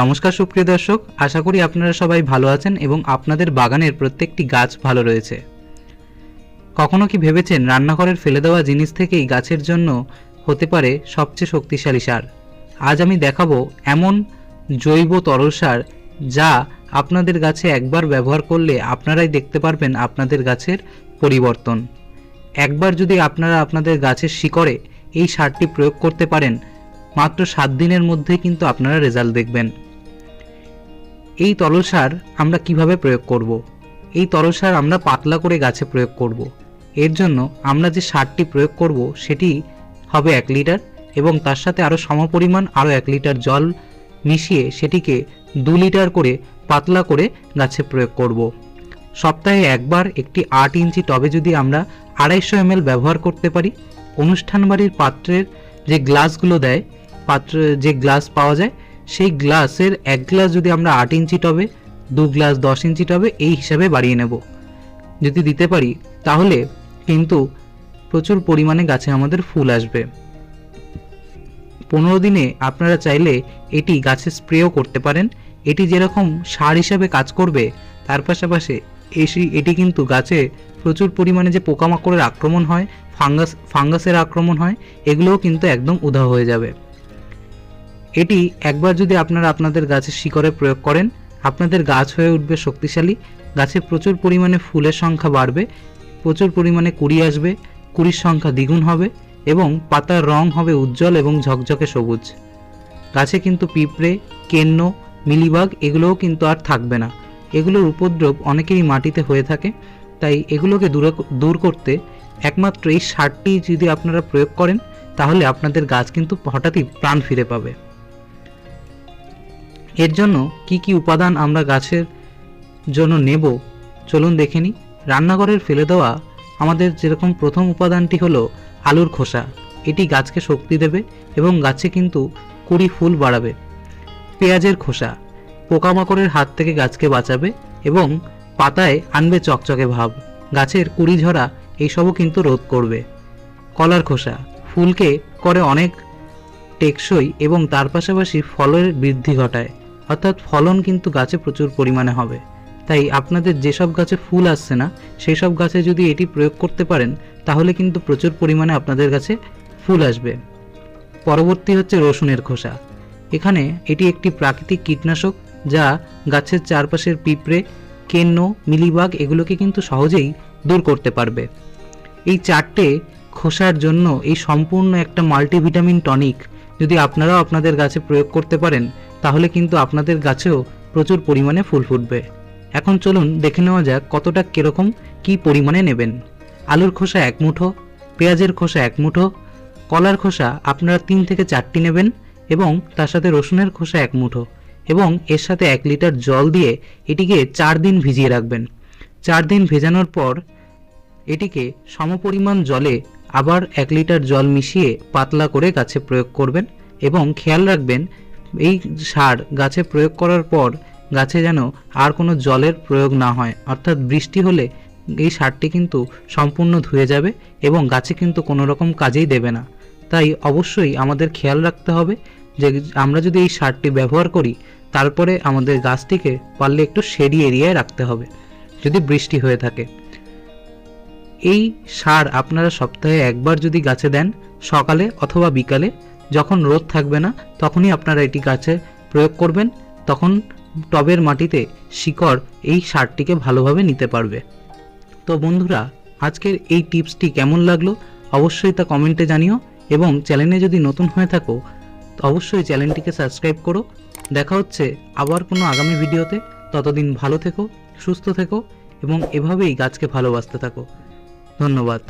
নমস্কার সুপ্রিয় দর্শক, আশা করি আপনারা সবাই ভালো আছেন এবং আপনাদের বাগানের প্রত্যেকটি গাছ ভালো রয়েছে। কখনো কি ভেবেছেন রান্নাঘরের ফেলে দেওয়া জিনিস থেকেই গাছের জন্য হতে পারে সবচেয়ে শক্তিশালী সার? আজ আমি দেখাবো এমন জৈব তরল সার যা আপনাদের গাছে একবার ব্যবহার করলে আপনারাই দেখতে পারবেন আপনাদের গাছের পরিবর্তন। একবার যদি আপনারা আপনাদের গাছের শিকড়ে এই সারটি প্রয়োগ করতে পারেন মাত্র সাত দিনের মধ্যে কিন্তু আপনারা রেজাল্ট দেখবেন এই তরল সার আমরা কীভাবে প্রয়োগ করব। এই তরল সার আমরা পাতলা করে গাছে প্রয়োগ করব। এর জন্য আমরা যে সারটি প্রয়োগ করব সেটি হবে এক লিটার এবং তার সাথে আরও সমপরিমাণ আরও এক লিটার জল মিশিয়ে সেটিকে দু লিটার করে পাতলা করে গাছে প্রয়োগ করব। সপ্তাহে একবার একটি আট ইঞ্চি টবে যদি আমরা আড়াইশো এমএল ব্যবহার করতে পারি, অনুষ্ঠান বাড়ির পাত্রের যে গ্লাসগুলো দেয় পাত্র যে গ্লাস পাওয়া যায়, সেই গ্লাসের এক গ্লাস যদি আমরা আট ইঞ্চি টবে, দু গ্লাস দশ ইঞ্চি টবে, এই হিসাবে বাড়িয়ে নেব। যদি দিতে পারি, তাহলে কিন্তু প্রচুর পরিমাণে গাছে আমাদের ফুল আসবে। পনেরো দিনে আপনারা চাইলে এটি গাছে স্প্রেও করতে পারেন। এটি যেরকম সার হিসাবে কাজ করবে, তার পাশাপাশি এসি, এটি কিন্তু গাছে প্রচুর পরিমাণে যে পোকামাকড়ের আক্রমণ হয়, ফাঙ্গাস, ফাঙ্গাসের আক্রমণ হয়, এগুলোও কিন্তু একদম উধাও হয়ে যাবে। এটি একবার যদি আপনারা আপনাদের গাছের শিকড়ে প্রয়োগ করেন, আপনাদের গাছ হয়ে উঠবে শক্তিশালী, গাছে প্রচুর পরিমাণে ফুলের সংখ্যা বাড়বে, প্রচুর পরিমাণে কুড়ি আসবে, কুড়ির সংখ্যা দ্বিগুণ হবে এবং পাতার রং হবে উজ্জ্বল এবং ঝকঝকে সবুজ। গাছে কিন্তু পিঁপড়ে, কেন্ন, মিলিবাগ এগুলোও কিন্তু আর থাকবে না। এগুলোর উপদ্রব অনেকেরই মাটিতে হয়ে থাকে, তাই এগুলোকে দূর দূর করতে একমাত্র এই সারটি যদি আপনারা প্রয়োগ করেন, তাহলে আপনাদের গাছ কিন্তু হঠাৎই প্রাণ ফিরে পাবে। এর জন্য কি কি উপাদান আমরা গাছের জন্য নেব? চলুন দেখে নিই। রান্নাঘরের ফেলে দেওয়া আমাদের যেরকম প্রথম উপাদানটি হলো আলুর খোসা। এটি গাছকে শক্তি দেবে এবং গাছে কিন্তু কুড়ি ফুল বাড়াবে। পেঁয়াজের খোসা পোকামাকড়ের হাত থেকে গাছকে বাঁচাবে এবং পাতায় আনবে চকচকে ভাব। গাছের কুড়ি ঝরা এইসবও কিন্তু রোধ করবে। কলার খোসা ফুলকে করে অনেক টেকসই এবং তার পাশাপাশি ফলের বৃদ্ধি ঘটায়। অর্থাৎ ফলন কিন্তু গাছে প্রচুর পরিমাণে হবে। তাই আপনাদের যেসব গাছে ফুল আসছে না সেই সব গাছে যদি এটি প্রয়োগ করতে পারেন, তাহলে কিন্তু প্রচুর পরিমাণে আপনাদের কাছে ফুল আসবে। পরবর্তী হচ্ছে রসুনের খোসা। এখানে এটি একটি প্রাকৃতিক কীটনাশক যা গাছের চারপাশের পিঁপড়ে, কেন্ন, মিলিবাগ এগুলোকে কিন্তু সহজেই দূর করতে পারবে। এই চারটে খোসার জন্য এই সম্পূর্ণ একটা মাল্টিভিটামিন টনিক যদি আপনারাও আপনাদের গাছে প্রয়োগ করতে পারেন তাহলে কিন্তু আপনাদের গাছেও প্রচুর পরিমাণে ফুল ফুটবে। এখন চলুন দেখে নেওয়া যাক কতটা কীরকম, কি পরিমাণে নেবেন। আলুর খোসা এক মুঠো, পেঁয়াজের খোসা এক মুঠো, কলার খোসা আপনারা তিন থেকে চারটি নেবেন এবং তার সাথে রসুনের খোসা এক মুঠো এবং এর সাথে এক লিটার জল দিয়ে এটিকে চার দিন ভিজিয়ে রাখবেন। চার দিন ভেজানোর পর এটিকে সমপরিমাণ জলে আবার এক লিটার জল মিশিয়ে পাতলা করে গাছে প্রয়োগ করবেন এবং খেয়াল রাখবেন এই সার গাছে প্রয়োগ করার পর গাছে যেন আর কোনো জলের প্রয়োগ না হয়। অর্থাৎ বৃষ্টি হলে এই সারটি কিন্তু সম্পূর্ণ ধুয়ে যাবে এবং গাছে কিন্তু কোনো রকম কাজেই দেবে না। তাই অবশ্যই আমাদের খেয়াল রাখতে হবে যে আমরা যদি এই সারটি ব্যবহার করি, তারপরে আমাদের গাছটিকে পারলে একটু শেডি এরিয়ায় রাখতে হবে, যদি বৃষ্টি হয়ে থাকে। এই সার আপনারা সপ্তাহে একবার যদি গাছে দেন, সকালে অথবা বিকালে যখন রোদ থাকবে না, তখনই আপনারা এটি গাছে প্রয়োগ করবেন। তখন টবের মাটিতে শিকড় এই সারটিকে ভালোভাবে নিতে পারবে। তো বন্ধুরা, আজকের এই টিপসটি কেমন লাগল অবশ্যই তা কমেন্টে জানিও এবং চ্যানেলে যদি নতুন হয়ে থাকো, অবশ্যই চ্যানেলটিকে সাবস্ক্রাইব করো। দেখা হচ্ছে আবার কোনো আগামী ভিডিওতে। ততদিন ভালো থেকো, সুস্থ থেকো এবং এভাবেই গাছকে ভালোবাসতে থাকো। ধন্যবাদ।